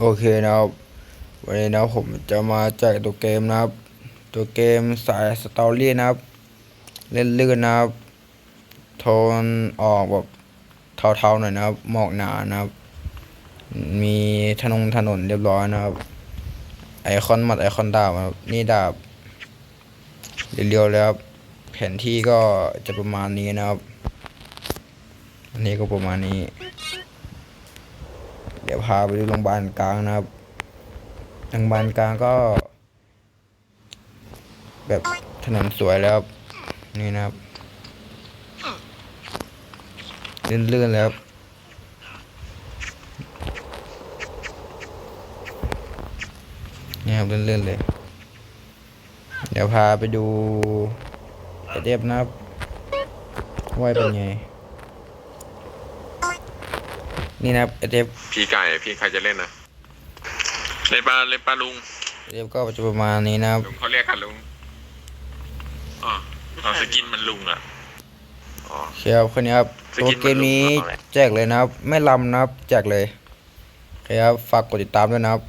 โอเคนะครับ วันนี้นะผมจะมาแจกตัวเกมนะครับ ตัวเกมสายสตอรี่นะครับ เล่นลื่นนะครับ โทนออกแบบเทาๆหน่อยนะครับ หมอกหนานะครับ มีถนนถนนเรียบร้อยนะครับ ไอคอนหมัดไอคอนดาบครับนี่ดาบเรียวๆแล้วครับ แผนที่ก็จะประมาณนี้นะครับ อันนี้ก็ประมาณนี้ เดี๋ยวพาไปดูโรงพยาบาลกลางนะครับโรงพยาบาลกลางก็ แบบถนนสวยแล้วนี่นะครับเลื่อนๆแล้วนี่ครับเลื่อนๆเลย เดี๋ยวพาไปดูไอเดฟนะครับว่าเป็นไง นี่นะครับไอเดฟพี่ไก่พี่ใครจะเล่นนะเล่นปลาเล่นปลาลุงไอเดฟก็จะประมาณนี้นะครับลุงเขาเรียกกันลุงอ๋อเอาสกินมันลุงอะอ๋อเชียร์คนนี้ครับสตัวกินเกมนี้มันลงมาอะไรแจกเลยนะครับ ไม่ลำนะครับ แจกเลยโอเคครับฝากกดติดตามด้วยนะครับ